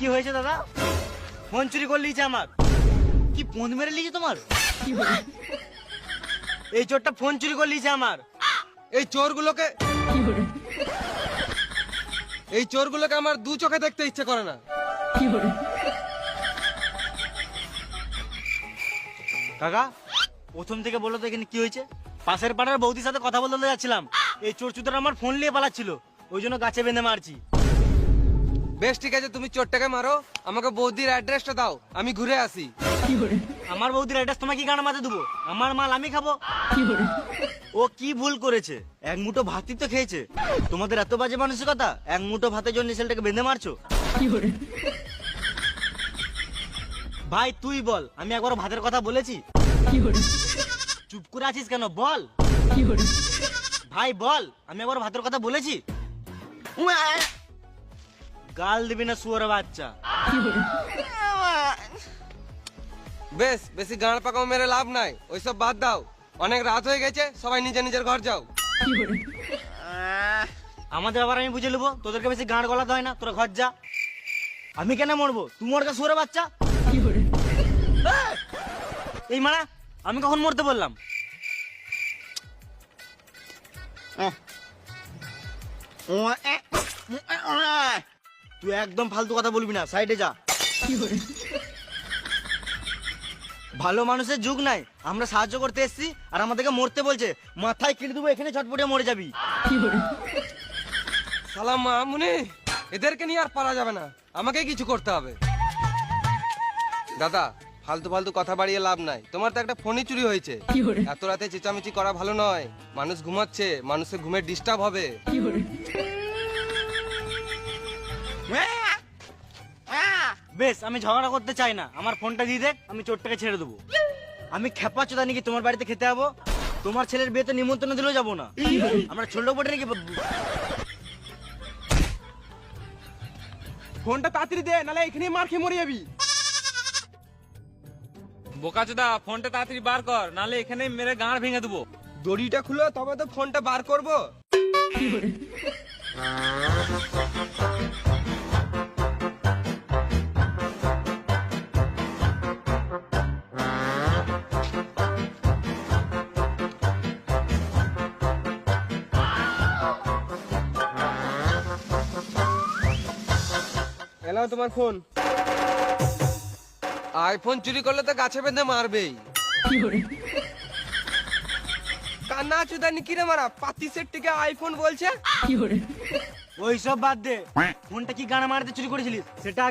কি হয়েছে দাদা? ফোন চুরি করে লিয়েছে আমার। কি ফোন মেরে লিয়েছে তোমার? এই চোরটা ফোন চুরি করে লিয়েছে আমার। এই চোরগুলোকে এই চোরগুলোকে আমার দু চোখে দেখতে ইচ্ছে করে না। কাকা, প্রথম থেকে বলো তো এখানে কি হয়েছে? পাশের পাড়ার বৌদির সাথে কথা বলতে যাচ্ছিলাম। এই চোর চুতরা আমার ফোন নিয়ে পালাচ্ছিল। ওই জন্য গাছে বেঁধে মারছি। বেশ ঠিক আছে তুমি চোরটাকে মারো। আমাকে বৌদির অ্যাড্রেসটা দাও। আমি ঘুরে আসি। আমার বৌদির অ্যাড্রেস তোমাকে কি গান মাথায় দেবো? আমার মাল আমি খাব? ও কি ভুল করেছে? এক মুঠো ভাতই তো খেয়েছে। তোমাদের এত বাজে মানসিকতা এক মুঠো ভাতের জন্য ছেলেটাকে বেঁধে মারছো? ভাই তুই বল আমি একবার ভাতের কথা বলেছি? চুপ করে আছিস কেন? বল। ভাই বল আমি একবার ভাতের কথা বলেছি? গাল দিবি না শুয়ার বাচ্চা বেশ বেশি গাঁড় পাকাও মেরে লাভ নাই ওইসব বাদ দাও অনেক রাত হয়ে গেছে সবাই নিজের নিজের ঘর যাও আমাদের আবার আমি বুঝে নেব তোদেরকে বেশি গাঁড় গলাতে হয় না তোরা ঘর যা আমি কেন মরবো তুই মরকা শুয়ার বাচ্চা এই মানা আমি কখন মরতে বললাম তুই একদম ফালতু কথা বলবি না সাইডে যা। ভালো মানুষের যুগ নাই আমরা সাহায্য করতে এসেছি আর আমাদেরকে মরতে বলছে মাথায় কেটে দেবো এখানে ছটপটে মরে যাবি। সালাম মামুনি এদেরকে নিয়ে আর পারা যাবে না আমাকে কিছু করতে হবে। দাদা ফালতু ফালতু কথা বাড়িয়ে লাভ নাই তোমার তো একটা ফোনই চুরি হয়েছে। এত রাতে চেঁচামেচি করা ভালো নয় মানুষ ঘুমাচ্ছে মানুষের ঘুমের ডিস্টার্ব হবে। বেশ আমি ঝগড়া করতে চাই না। আমার ফোনটা দিয়ে দেখ আমি চোরটাকে ছেড়ে দেবো। আমি খেপা চোদা নাকি তোমার বাড়িতে খেতে যাব? তোমার ছেলের বিয়েতে নিমন্ত্রণ দিলেও যাব না। আমরা ছোট বটে নাকি? ফোনটা তাড়াতাড়ি দে নালে এখানে মার খেয়ে মরে যাবি। বোকাচোদা ফোনটা তাড়াতাড়ি বার কর নালে এখানে মেরে গাঁড় ভেঙে দেবো। দড়িটা খুলো তবে তো ফোনটা বার করব। এলাও তোমার ফোন আইফোন চুরি করলে তো গাছে বেঁধে মারবেই। কান্না চুদানি কিরে মারা পাতি সেট থেকে আইফোন বলছে। ওই সব বাদ দে। ফোনটা কি গানা মারতে চুরি করেছিলিস? সেটা আগে